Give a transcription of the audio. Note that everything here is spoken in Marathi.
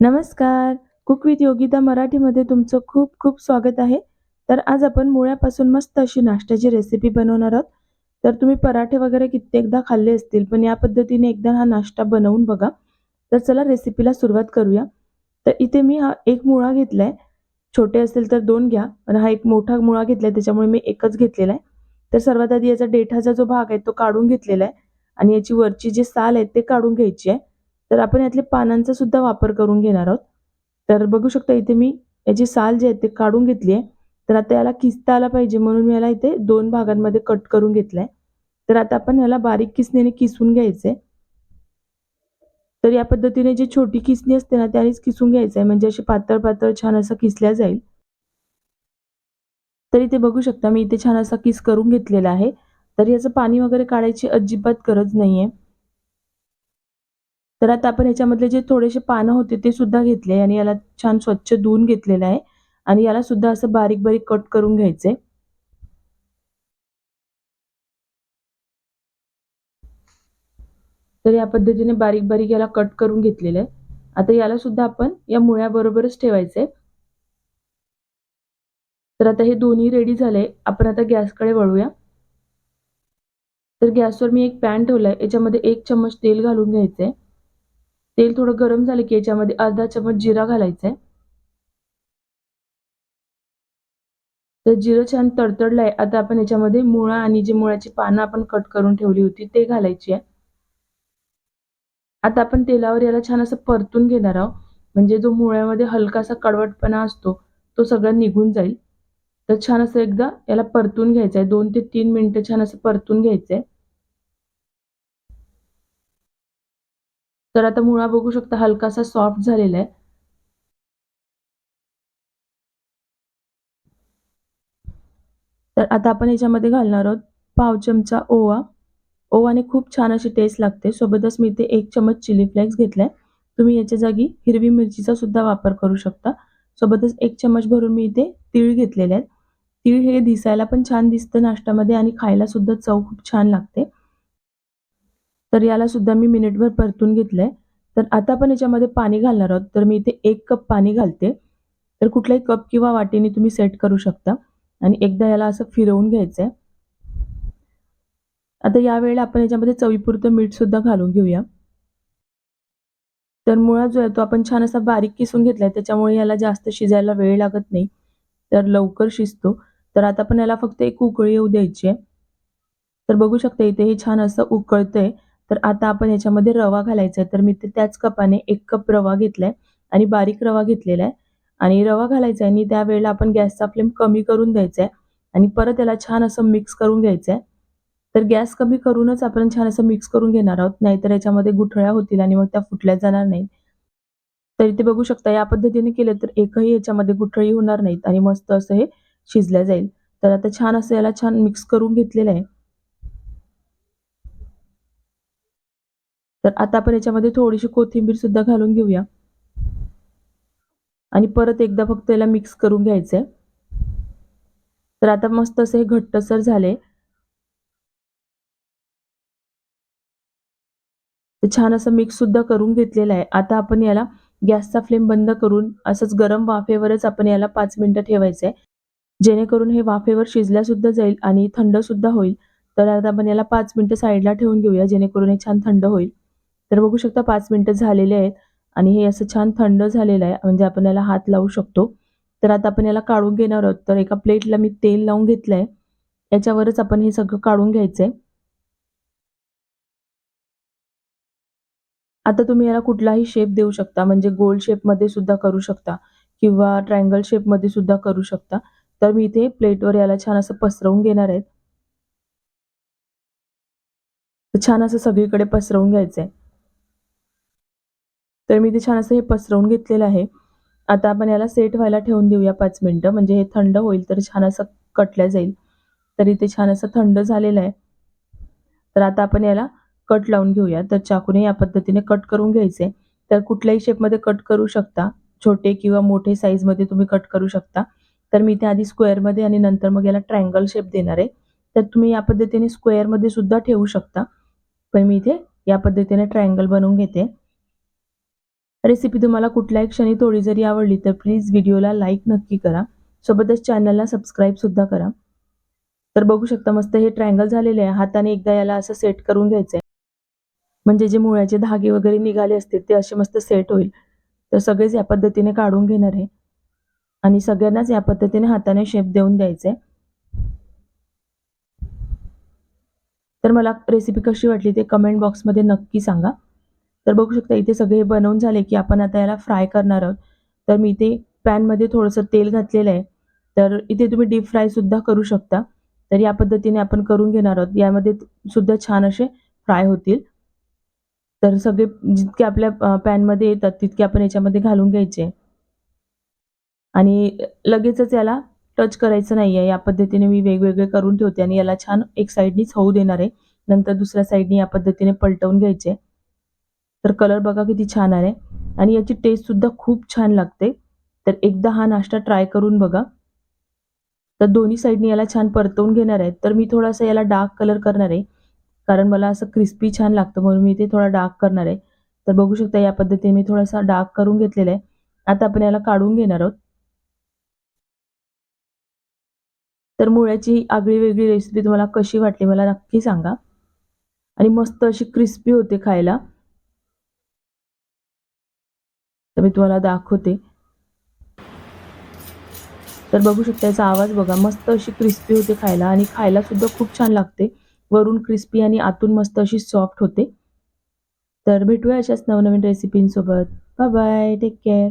नमस्कार. कुक विथ योगिता मराठीमध्ये तुमचं खूप खूप स्वागत आहे. तर आज आपण मुळ्यापासून मस्त अशी नाश्त्याची रेसिपी बनवणार आहोत. तर तुम्ही पराठे वगैरे कित्येकदा खाल्ले असतील पण या पद्धतीने एकदा हा नाश्ता बनवून बघा. तर चला रेसिपीला सुरुवात करूया. तर इथे मी हा एक मुळा घेतलाय. छोटे असेल तर दोन घ्या पण हा एक मोठा मुळा घेतलाय त्याच्यामुळे मी एकच घेतलेला आहे. तर सर्वात आधी याचा देठाचा जो भाग आहे तो काढून घेतलेला आहे. आणि याची वरची जी साल आहे ते काढून घ्यायची आहे. तर आपण यातले पानांचा सुद्धा वापर करून घेणार आहोत. तर बघू शकता इथे मी याची साल जी आहे ते काढून घेतली आहे. तर आता याला किसता आला पाहिजे म्हणून मी याला इथे दोन भागांमध्ये कट करून घेतलाय तर आता आपण याला बारीक किसणीने किसून घ्यायचंय. तर या पद्धतीने जी छोटी किसणी असते ना त्यानेच किसून घ्यायचंय. म्हणजे अशी पातळ पातळ छान असं किसल्या जाईल. तर इथे बघू शकता मी इथे छान असा किस करून घेतलेला आहे. तर याचं पाणी वगैरे काढायची अजिबात गरज नाही आहे तर आता आपण ह्याच्यामधले जे थोडेसे पानं होते ते सुद्धा घेतले आणि याला छान स्वच्छ धुवून घेतलेलं आहे. आणि याला सुद्धा असं बारीक बारीक कट करून घ्यायचे. तर या पद्धतीने बारीक बारीक याला कट करून घेतलेलं आहे. आता याला सुद्धा आपण या मुळ्याबरोबरच ठेवायचंय तर आता हे दोन्ही रेडी झाले आपण आता गॅसकडे वळूया. तर गॅसवर मी एक पॅन ठेवलाय. याच्यामध्ये एक चम्मच तेल घालून घ्यायचंय. तेल थोडं गरम झालं की याच्यामध्ये अर्धा चमच जिरा घालायचा आहे तर जिरं छान तडतडलंय. आता आपण याच्यामध्ये मुळा आणि जे मुळाची पानं आपण कट करून ठेवली होती ते घालायची आहे. आता आपण तेलावर याला छान असं परतून घेणार आहोत. म्हणजे जो मुळ्यामध्ये हलकासा कडवटपणा असतो तो सगळा निघून जाईल. तर छान असं एकदा याला परतून घ्यायचं आहे दोन ते तीन मिनिटं छान असं परतून घ्यायचंय. तर आता मुळा बघू शकता हलकासा सॉफ्ट झालेला आहे. तर आता आपण याच्यामध्ये घालणार आहोत पाव चमचा ओवा. ओवाने खूप छान अशी टेस्ट लागते. सोबतच मी इथे एक चमच चिली फ्लेक्स घेतलाय. तुम्ही याच्या जागी हिरवी मिरचीचा सुद्धा वापर करू शकता. सोबतच एक चमच भरून मी इथे तीळ घेतलेले आहेत. तीळ हे दिसायला पण छान दिसतं नाश्त्यामध्ये आणि खायला सुद्धा चव खूप छान लागते. तर याला सुद्धा मी मिनिटभर परतून घेतलंय. तर आता आपण याच्यामध्ये पाणी घालणार आहोत. तर मी इथे एक कप पाणी घालते. तर कुठलाही कप किंवा वाटीने तुम्ही सेट करू शकता. आणि एकदा याला असं फिरवून घ्यायचंय. आता यावेळेला आपण याच्यामध्ये चवीपुरतं मीठ सुद्धा घालून घेऊया. तर मुळा जो आहे तो आपण छान असा बारीक किसून घेतलाय. त्याच्यामुळे याला जास्त शिजायला वेळ लागत नाही. तर लवकर शिजतो. तर आता आपण याला फक्त एक उकळी येऊ द्यायची आहे. तर बघू शकता इथे हे छान असं उकळतंय. तर आता आपण याच्यामध्ये रवा घालायचा आहे. तर मी ते त्याच कपाने एक कप रवा घेतलाय आणि बारीक रवा घेतलेला आहे. आणि रवा घालायचा आहे आणि त्यावेळेला आपण गॅसचा फ्लेम कमी करून द्यायचा आहे. आणि परत याला छान असं मिक्स करून घ्यायचं आहे. तर गॅस कमी करूनच आपण छान असं मिक्स करून घेणार आहोत. नाहीतर याच्यामध्ये गुठळ्या होतील आणि मग त्या फुटल्या जाणार नाहीत. तर इथे बघू शकता या पद्धतीने केलं तर एकही याच्यामध्ये गुठळी होणार नाहीत आणि मस्त असं हे शिजलं जाईल. तर आता छान असं याला छान मिक्स करून घेतलेलं आहे. तर आता आपण याच्यामध्ये थोडीशी कोथिंबीर सुद्धा घालून घेऊया. आणि परत एकदा फक्त याला मिक्स करून घ्यायचंय. तर आता मस्त असं हे घट्टसर झाले. छान असं मिक्स सुद्धा करून घेतलेलं आहे. आता आपण याला गॅसचा फ्लेम बंद करून असंच गरम वाफेवरच आपण याला पाच मिनिटं ठेवायचं आहे जेणेकरून हे वाफेवर शिजल्या सुद्धा जाईल आणि थंड सुद्धा होईल. तर आता आपण याला पाच मिनिटं साईडला ठेवून घेऊया जेणेकरून हे छान थंड होईल. तर बघू शकता पाच मिनिटं झालेले आहेत आणि हे असं छान थंड झालेलं आहे. म्हणजे आपण याला हात लावू शकतो. तर आता आपण याला काढून घेणार आहोत. तर एका प्लेटला मी तेल लावून घेतलंय. याच्यावरच आपण हे सगळं काढून घ्यायचं आहे आता तुम्ही याला कुठलाही शेप देऊ शकता. म्हणजे गोल शेपमध्ये सुद्धा करू शकता. किंवा ट्रायंगल शेपमध्ये सुद्धा करू शकता. तर मी इथे प्लेटवर याला छान असं पसरवून घेणार आहे. छान असं सगळीकडे पसरवून घ्यायचं आहे तर मी ते छान असं हे पसरवून घेतलेलं आहे. आता आपण याला सेट व्हायला ठेवून देऊया पाच मिनटं. म्हणजे हे थंड होईल तर छान असं कटल्या जाईल. तर इथे छान असं थंड झालेलं आहे. तर आता आपण याला कट लावून घेऊया. तर चाकूने या पद्धतीने कट करून घ्यायचे. तर कुठल्याही शेपमध्ये कट करू शकता. छोटे किंवा मोठे साईजमध्ये तुम्ही कट करू शकता. तर मी इथे आधी स्क्वेअरमध्ये आणि नंतर मग याला ट्रँगल शेप देणार आहे. तर तुम्ही या पद्धतीने स्क्वेअरमध्ये सुद्धा ठेवू शकता. पण मी इथे या पद्धतीने ट्रायंगल बनवून घेते. रेसिपी तुम्हाला कुठल्याही क्षणी थोडी जरी आवडली तर प्लीज व्हिडिओला लाईक नक्की करा. सोबतच चॅनलला सबस्क्राईबसुद्धा करा. तर बघू शकता मस्त हे ट्रायंगल झालेले आहे. हाताने एकदा याला असं सेट करून घ्यायचं आहे म्हणजे जे मुळ्याचे धागे वगैरे निघाले असतील ते असे मस्त सेट होईल. तर सगळेच या पद्धतीने काढून घेणार आहे. आणि सगळ्यांनाच या पद्धतीने हाताने शेप देऊन द्यायचे तर मला रेसिपी कशी वाटली ते कमेंट बॉक्समध्ये नक्की सांगा. तर बघू शकता इथे सगळे बनवून झाले की आपण आता याला फ्राय करणार आहोत. तर मी इथे पॅनमध्ये थोडंसं तेल घातलेलं आहे. तर इथे तुम्ही डीप फ्रायसुद्धा करू शकता. तर या पद्धतीने आपण करून घेणार आहोत. यामध्ये सुद्धा छान असे फ्राय होतील. तर सगळे जितके आपल्या पॅनमध्ये येतात तितके आपण याच्यामध्ये घालून घ्यायचे. आणि लगेचच याला टच करायचं नाही आहे. या पद्धतीने मी वेगवेगळे करून ठेवते आणि याला छान एक साईडनीच होऊ देणार आहे. नंतर दुसऱ्या साईडनी या पद्धतीने पलटवून घ्यायचे. तर कलर बघा किती छान आहे. आणि याची टेस्टसुद्धा खूप छान लागते. तर एकदा हा नाश्ता ट्राय करून बघा. तर दोन्ही साईडनी याला छान परतवून घेणार आहे. तर मी थोडासा याला डार्क कलर करणार आहे. कारण मला असं क्रिस्पी छान लागतं म्हणून मी ते थोडा डार्क करणार आहे. तर बघू शकता या पद्धतीने मी थोडासा डार्क करून घेतलेला आहे. आता आपण याला काढून घेणार आहोत. तर मुळ्याची आगळी वेगळी रेसिपी तुम्हाला कशी वाटली मला नक्की सांगा. आणि मस्त अशी क्रिस्पी होते खायला. मी तुम्हाला दाखवते. तर बघू शकता याचा आवाज बघा मस्त अशी क्रिस्पी होते खायला आणि खायला सुद्धा खूप छान लागते. वरून क्रिस्पी आणि आतून मस्त अशी सॉफ्ट होते. तर भेटूया अशाच नवनवीन रेसिपींसोबत बाय बाय टेक केअर